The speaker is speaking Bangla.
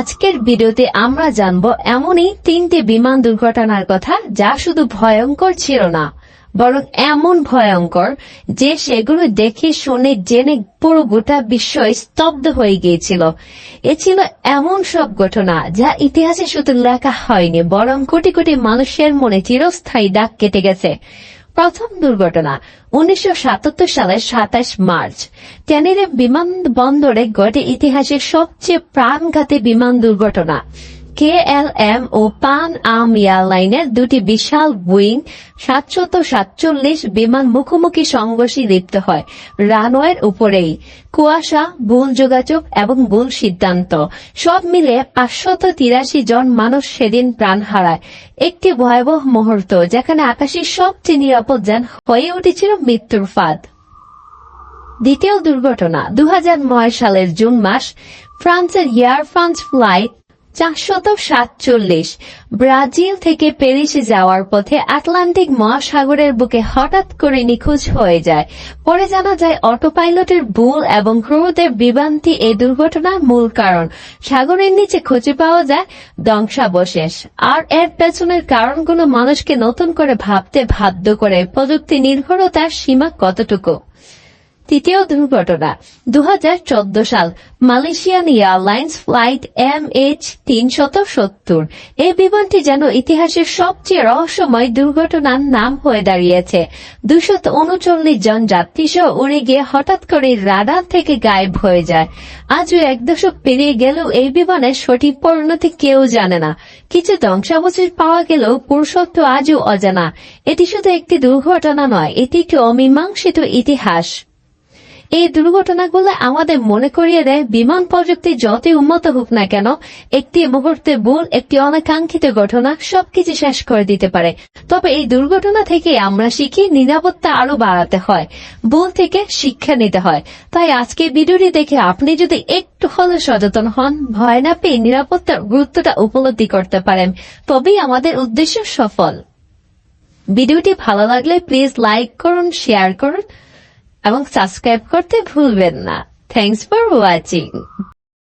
আজকের ভিডিওতে আমরা জানব এমনই তিনটি বিমান দুর্ঘটনার কথা যা শুধু ভয়ঙ্কর ছিল না, বরং এমন ভয়ঙ্কর যে সেগুলো দেখে শুনে জেনে পুরো গোটা বিশ্ব স্তব্ধ হয়ে গিয়েছিল। এ ছিল এমন সব ঘটনা যা ইতিহাসে শুধু লেখা হয়নি, বরং কোটি কোটি মানুষের মনে চিরস্থায়ী দাগ কেটে গেছে। প্রথম দুর্ঘটনা, উনিশশো সালের সাতাশ মার্চ। ক্যানিডেন বিমান বন্দরে ঘটে ইতিহাসের সবচেয়ে প্রাণঘাতী বিমান দুর্ঘটনা। কেএলএম ও পান আম এয়ারলাইনের দুটি বিশাল বুইং সাতশত সাতচল্লিশ বিমান মুখোমুখি সংঘর্ষে লিপ্ত হয় রানওয়ের উপরেই। কুয়াশা, ভুল যোগাযোগ এবং ভুল সিদ্ধান্ত। সব মিলে পাঁচশত তিরাশি জন মানুষ সেদিন প্রাণ হারায়। একটি ভয়াবহ মুহূর্ত যেখানে আকাশের সবচেয়ে নিরাপদ যান হয়ে উঠেছিল মৃত্যুর ফাঁদ। দ্বিতীয় দুর্ঘটনা দু হাজার নয় সালের জুন মাস, ফ্রান্সের এয়ার ফ্রান্স ফ্লাইট চারশত সাতচল্লিশ। ব্রাজিল থেকে প্যারিসে যাওয়ার পথে আটলান্টিক মহাসাগরের বুকে হঠাৎ করে নিখোঁজ হয়ে যায়। পরে জানা যায় অটো পাইলটের ভুল এবং ক্রুদের বিভ্রান্তি এই দুর্ঘটনার মূল কারণ। সাগরের নিচে খুঁজে পাওয়া যায় ধ্বংসাবশেষ। আর এর পেছনের কারণগুলো মানুষকে নতুন করে ভাবতে বাধ্য করে। প্রযুক্তি নির্ভরতার সীমা কতটুকু? তৃতীয় দুর্ঘটনা দু হাজার চোদ্দ সাল, Malaysian airlines flight M H তিনশত সত্তর। এই বিমানটি যেন ইতিহাসের সবচেয়ে রহস্যময় দুর্ঘটনার নাম হয়ে দাঁড়িয়েছে। দুশত উনচল্লিশ জন যাত্রী সহ উড়ে গিয়ে হঠাৎ করে রাডার থেকে গায়েব হয়ে যায়। আজও এক দশক পেরিয়ে গেলেও এই বিমানের সঠিক পরিণতি কেউ জানে না। কিছু ধ্বংসাবশেষ পাওয়া গেলেও পুরুষত্ব আজও অজানা। এটি শুধু একটি দুর্ঘটনা নয়, এটি একটি অমীমাংসিত ইতিহাস। এই দুর্ঘটনাগুলো আমাদের মনে করিয়ে দেয় বিমান প্রযুক্তি যতই উন্নত হোক না কেন, একটি মুহূর্তে ভুল, একটি অনাকাঙ্ক্ষিত ঘটনা সবকিছু শেষ করে দিতে পারে। তবে এই দুর্ঘটনা থেকে আমরা শিখি নিরাপত্তা আরও বাড়াতে হয়, ভুল থেকে শিক্ষা নিতে হয়। তাই আজকে ভিডিওটি দেখে আপনি যদি একটু হলে সচেতন হন, ভয় না পেয়ে নিরাপত্তার গুরুত্বটা উপলব্ধি করতে পারেন। তবেই আমাদের উদ্দেশ্য সফল। ভিডিওটি ভালো লাগলে প্লিজ লাইক করুন, শেয়ার করুন। এবং সাবস্ক্রাইব করতে ভুলবেন না। Thanks for watching